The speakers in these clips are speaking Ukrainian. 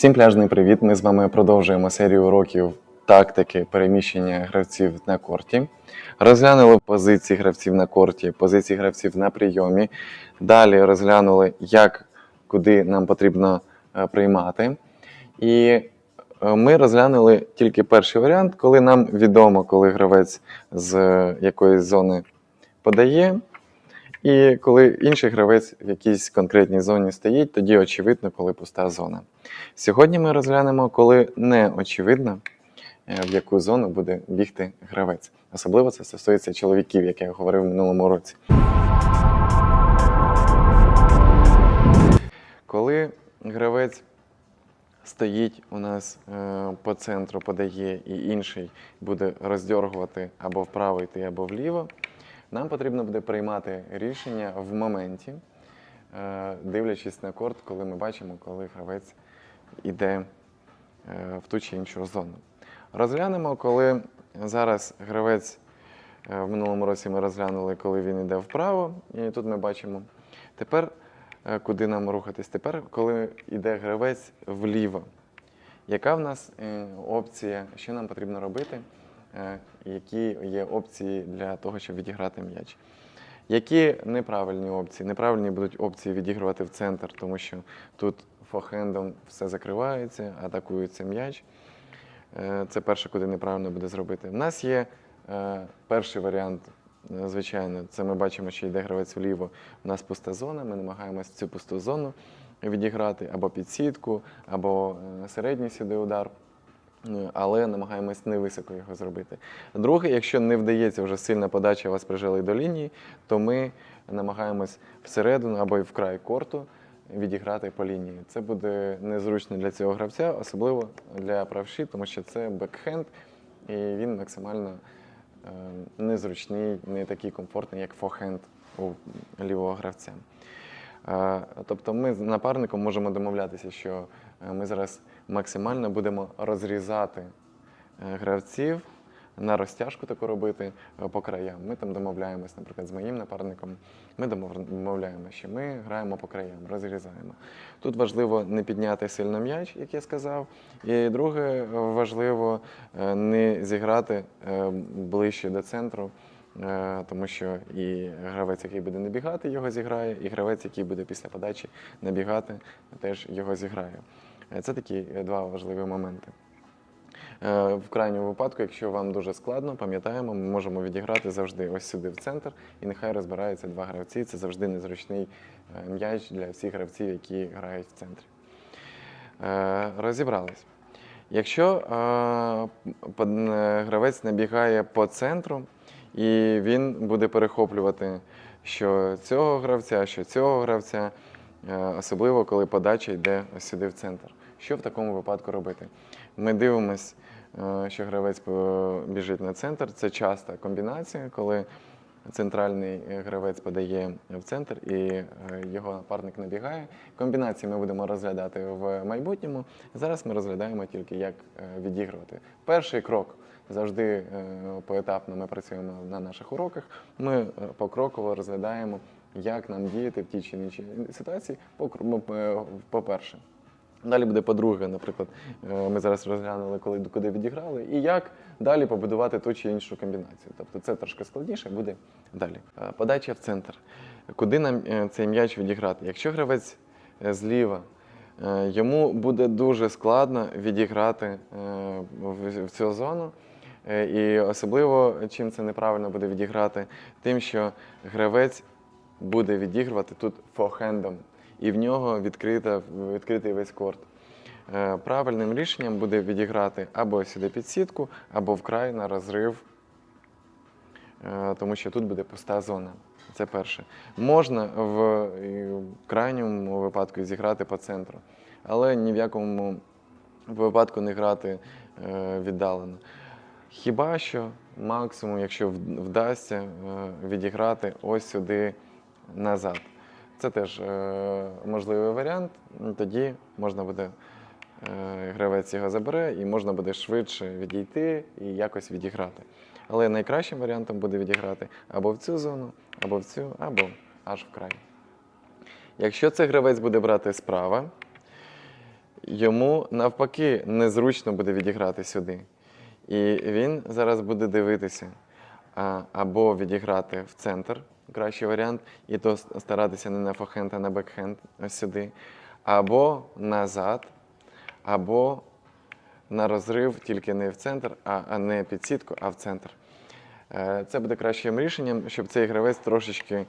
Всім пляжний привіт! Ми з вами продовжуємо серію уроків тактики переміщення гравців на корті. Розглянули позиції гравців на корті, позиції гравців на прийомі. Далі розглянули, як куди нам потрібно е, приймати. І е, ми розглянули тільки перший варіант, коли нам відомо, коли гравець з е, якоїсь зони подає. І коли інший гравець в якійсь конкретній зоні стоїть, тоді очевидно, коли пуста зона. Сьогодні ми розглянемо, коли не очевидно, е, в яку зону буде бігти гравець. Особливо це стосується чоловіків, як я говорив в минулому році. Коли гравець стоїть у нас е, по центру, подає, і інший буде роздьоргувати або вправо йти, або вліво, нам потрібно буде приймати рішення в моменті, е, дивлячись на корт, коли ми бачимо, коли гравець йде е, в ту чи іншу зону. Розглянемо, коли зараз гравець е, в минулому році ми розглянули, коли він йде вправо, і тут ми бачимо. Тепер куди нам рухатись? Тепер, коли йде гравець вліво. Яка в нас опція, що нам потрібно робити? Е, Які є опції для того, щоб відіграти м'яч? Які неправильні опції? Неправильні будуть опції відігрувати в центр, тому що тут фохендом все закривається, атакується м'яч. Е, Це перше, куди неправильно буде зробити. У нас є е, перший варіант, звичайно, це ми бачимо, що йде гравець вліво. У нас пуста зона. Ми намагаємося цю пусту зону відіграти або під сітку, або середній сюди удар. Е, Але намагаємось невисоко його зробити. Друге, якщо не вдається вже сильна подача, вас прижали до лінії, то ми намагаємось всередину або й в край корту відіграти по лінії. Це буде незручно для цього гравця, особливо для правші, тому що це бекхенд, і він максимально е, незручний, не такий комфортний, як форхенд у лівого гравця. Е, Тобто ми з напарником можемо домовлятися, що ми зараз максимально будемо розрізати е, гравців на розтяжку таку робити е, по краям. Ми там домовляємось, наприклад, з моїм напарником. Ми домов- домовляємося, що ми граємо по краям, розрізаємо. Тут важливо не підняти сильно м'яч, як я сказав. І друге, е, важливо е, не зіграти е, ближче до центру. Е, Тому що і гравець, який буде набігати, його зіграє, і гравець, який буде після подачі набігати, теж його зіграє. Е, Це такі е, два важливі моменти. В крайньому випадку, якщо вам дуже складно, пам'ятаємо, ми можемо відіграти завжди ось сюди в центр, і нехай розбираються два гравці. Це завжди незручний м'яч для всіх гравців, які грають в центрі. Розібрались. Якщо гравець набігає по центру, і він буде перехоплювати що цього гравця, що цього гравця, е, особливо коли подача йде ось сюди в центр. Що в такому випадку робити? Ми дивимось, е, що гравець біжить на центр. Це часта комбінація, коли центральний е, гравець подає в центр і е, його напарник набігає. Комбінації ми будемо розглядати в майбутньому. Зараз ми розглядаємо тільки, як е, відігрувати. Перший крок завжди поетапно ми працюємо на наших уроках. Ми покроково розглядаємо, як нам діяти в тій чи іншій ситуації. По-перше. Далі буде по-друге, наприклад, е, ми зараз розглянули, коли куди відіграли, і як далі побудувати ту чи іншу комбінацію. Тобто це трошки складніше буде далі. Е, Подача в центр. Куди нам е, цей м'яч відіграти? Якщо гравець зліва, йому буде дуже складно відіграти в цю зону. І особливо чим це неправильно буде відіграти, тим, що гравець буде відігрувати тут форхендом, і в нього відкрита, відкритий весь корт. Е, Правильним рішенням буде відіграти або сюди під сітку, або вкрай на розрив, е, тому що тут буде пуста зона. Це перше. Можна в крайньому випадку зіграти по центру, але ні в якому випадку не грати е, віддалено. Хіба що максимум, якщо вдасться відіграти ось сюди назад. Це теж е, можливий варіант. Ну, Тоді можна буде, е, гравець його забере, і можна буде швидше відійти і якось відіграти. Але найкращим варіантом буде відіграти або в цю зону, або в цю, або аж в край. Якщо цей гравець буде брати справа, йому навпаки незручно буде відіграти сюди. І він зараз буде дивитися або відіграти в центр, кращий варіант, і то старатися не на форхенд, а на бекхенд ось сюди, або назад, або на розрив, тільки не в центр, а, не під сітку, а в центр. Е, Це буде кращим рішенням, щоб цей гравець трошечки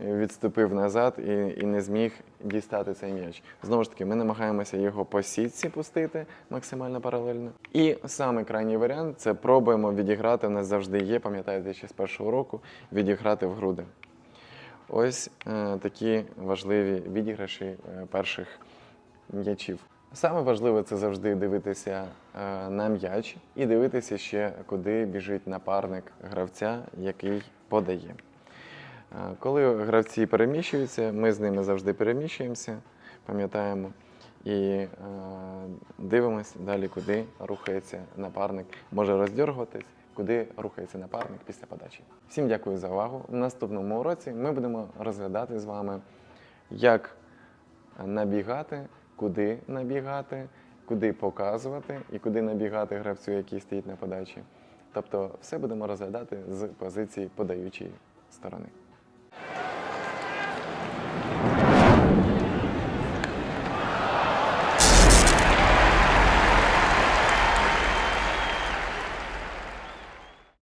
відступив назад і, і не зміг дістати цей м'яч. Знову ж таки, ми намагаємося його по сітці пустити максимально паралельно. І саме крайній варіант це пробуємо відіграти. У нас завжди є, пам'ятаєте, ще з першого року, відіграти в груди. Ось е, такі важливі відіграші е, перших м'ячів. Саме важливе це завжди дивитися е, на м'яч і дивитися ще, куди біжить напарник гравця, який подає. Е, Коли гравці переміщуються, ми з ними завжди переміщуємося, пам'ятаємо, і е, дивимося далі, куди рухається напарник. Може роздергуватись, куди рухається напарник після подачі. Всім дякую за увагу. В наступному уроці ми будемо розглядати з вами, як набігати, куди набігати, куди показувати і куди набігати гравцю, який стоїть на подачі. Тобто все будемо розглядати з позиції подаючої сторони.